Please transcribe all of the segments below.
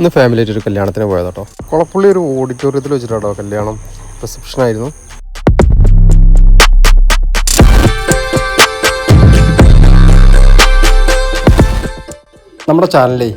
ഇന്ന് ഫാമിലിയായിട്ട് ഒരു കല്യാണത്തിന് പോയത് കേട്ടോ കുളപ്പുള്ളി ഒരു ഓഡിറ്റോറിയത്തിൽ വെച്ചിട്ടാട്ടോ കല്യാണം റിസപ്ഷൻ ആയിരുന്നു. നമ്മുടെ ചാനലേ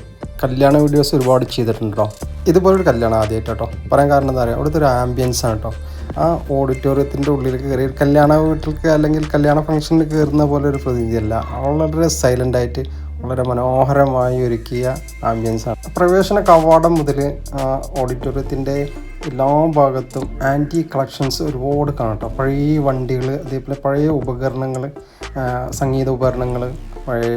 കല്യാണ വീഡിയോസ് ഒരുപാട് ചെയ്തിട്ടുണ്ട് കേട്ടോ ഇതുപോലൊരു കല്യാണം ആദ്യമായിട്ട് കേട്ടോ പറയാൻ കാരണം എന്താ പറയുക അവിടുത്തെ ഒരു ആംബിയൻസ് ആണ് കേട്ടോ ആ ഓഡിറ്റോറിയത്തിന്റെ ഉള്ളിലേക്ക് കയറി കല്യാണ വീട്ടിലേക്ക് അല്ലെങ്കിൽ കല്യാണ ഫംഗ്ഷനിൽ കയറുന്ന പോലെ ഒരു പ്രതിനിധിയല്ല. വളരെ സൈലന്റ് ആയിട്ട് വളരെ മനോഹരമായി ഒരുക്കിയ ആംബിയൻസാണ് പ്രവേശന കവാടം മുതൽ ഓഡിറ്റോറിയത്തിന്റെ എല്ലാ ഭാഗത്തും ആന്റി കളക്ഷൻസ് ഒരുപാട് കാണാം കേട്ടോ പഴയ വണ്ടികൾ അതേപോലെ പഴയ ഉപകരണങ്ങൾ സംഗീത ഉപകരണങ്ങൾ പഴയ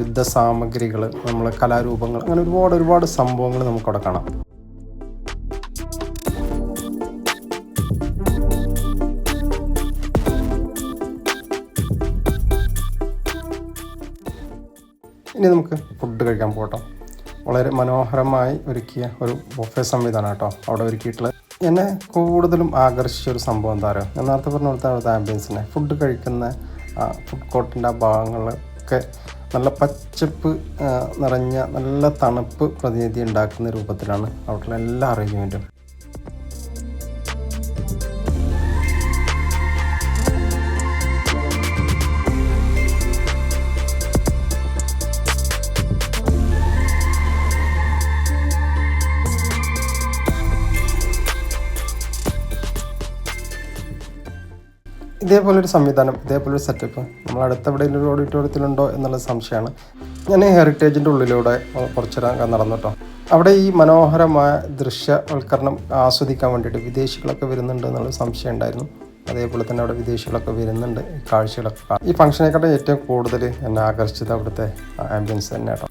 യുദ്ധ സാമഗ്രികൾ നമ്മളെ കലാരൂപങ്ങൾ അങ്ങനെ ഒരുപാട് ഒരുപാട് സംഭവങ്ങൾ നമുക്കവിടെ കാണാം. ഇനി നമുക്ക് ഫുഡ് കഴിക്കാൻ പോകട്ടോ. വളരെ മനോഹരമായി ഒരുക്കിയ ഒരു ബൊഫെ സംവിധാനം കേട്ടോ അവിടെ ഒരുക്കിയിട്ടുള്ളത്. എന്നെ കൂടുതലും ആകർഷിച്ച ഒരു സംഭവം എന്താ പറയുക ഞാൻ നേരത്തെ പറഞ്ഞ പോലത്തെ അവിടുത്തെ ആംബിയൻസിനെ ഫുഡ് കഴിക്കുന്ന ഫുഡ് കോർട്ടിന്റെ ആ ഭാഗങ്ങളൊക്കെ നല്ല പച്ചപ്പ് നിറഞ്ഞ നല്ല തണുപ്പ് പ്രതിനിധി ഉണ്ടാക്കുന്ന രൂപത്തിലാണ് അവിടെയുള്ള എല്ലാ അറേഞ്ച്മെന്റും ഇതേപോലെ ഒരു സംവിധാനം ഇതേപോലൊരു സെറ്റപ്പ് നമ്മൾ അടുത്ത ഒരു ഓഡിറ്റോറിയത്തിലുണ്ടോ എന്നുള്ള സംശയമാണ്. ഞാൻ ഹെറിറ്റേജിന്റെ ഉള്ളിലൂടെ കുറച്ചിടം നടന്നു കേട്ടോ അവിടെ ഈ മനോഹരമായ ദൃശ്യവൽക്കരണം ആസ്വദിക്കാൻ വേണ്ടിയിട്ട് വിദേശികളൊക്കെ വരുന്നുണ്ട് എന്നുള്ള സംശയം ഉണ്ടായിരുന്നു. അതേപോലെ തന്നെ അവിടെ വിദേശികളൊക്കെ വരുന്നുണ്ട് കാഴ്ചകളൊക്കെ ഈ ഫംഗ്ഷനെക്കാട്ടും ഏറ്റവും കൂടുതൽ എന്നെ ആകർഷിച്ചത് അവിടുത്തെ ആംബിയൻസ് തന്നെ കേട്ടോ